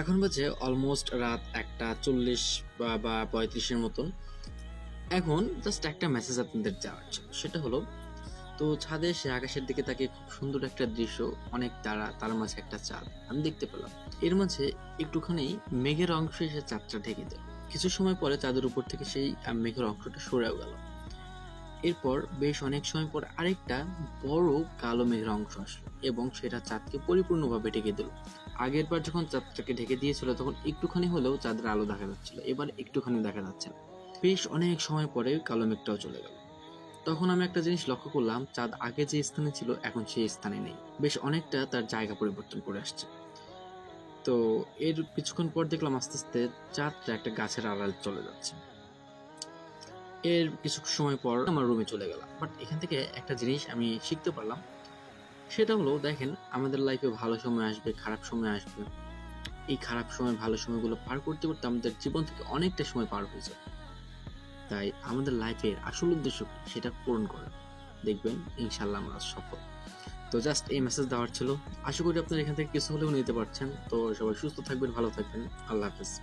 এখন বাজে অলমোস্ট রাত একটা চল্লিশ বা বা পঁয়ত্রিশের মতন এখন জাস্ট একটা মেসেজ আপনাদের যাওয়ার ছিল সেটা হলো, তো ছাদে সে আকাশের দিকে তাকে খুব সুন্দর একটা দৃশ্য, অনেক তারা, তার মাঝে একটা চাঁদ, আমি দেখতে পেলাম। এর মাঝে একটুখানি মেঘের অংশ এসে চাঁদটা ঢেকে দিল। কিছু সময় পরে চাঁদের উপর থেকে সেই মেঘের অংশটা সরেও গেল। এরপর বেশ অনেক সময় পর আরেকটা বড় কালো মেঘের অংশ আসলো এবং সেটা চাঁদকে পরিপূর্ণভাবে ঢেকে দিল। আগের বার যখন চাঁদটাকে ঢেকে দিয়েছিল, তখন একটুখানি হলেও চাঁদের আলো দেখা যাচ্ছিল, এবার একটুখানি দেখা যাচ্ছে না। বেশ অনেক সময় পরে কালো মেঘটাও চলে গেল। তখন আমি একটা জিনিস লক্ষ্য করলাম, চাঁদ আগে যে স্থানে ছিল, এখন সেই স্থানে নেই। বেশ অনেকটা তার জায়গা পরিবর্তন করে আসছে। তো এর কিছুক্ষণ পর দেখলাম আস্তে আস্তে চাঁদটা একটা গাছের আড়াল চলে যাচ্ছে। এর কিছু সময় পর আমার রুমে চলে গেলাম। বাট এখান থেকে একটা জিনিস আমি শিখতে পারলাম। সেটা হলো, দেখেন, আমাদের লাইফে ভালো সময় আসবে, খারাপ সময় আসবে। এই খারাপ সময়, ভালো সময়গুলো পার করতে করতে আমাদের জীবন থেকে অনেকটা সময় পার হয়ে যায়। তাই আমাদের লাইফের আসল উদ্দেশ্য সেটা পূরণ করে। দেখবেন ইনশাল্লাহ আমরা সফল। তো জাস্ট এই মেসেজ দেওয়ার ছিল। আশা করি আপনারা এখান থেকে কিছু হলেও নিতে পারছেন। তো সবাই সুস্থ থাকবেন, ভালো থাকবেন। আল্লাহ হাফেজ।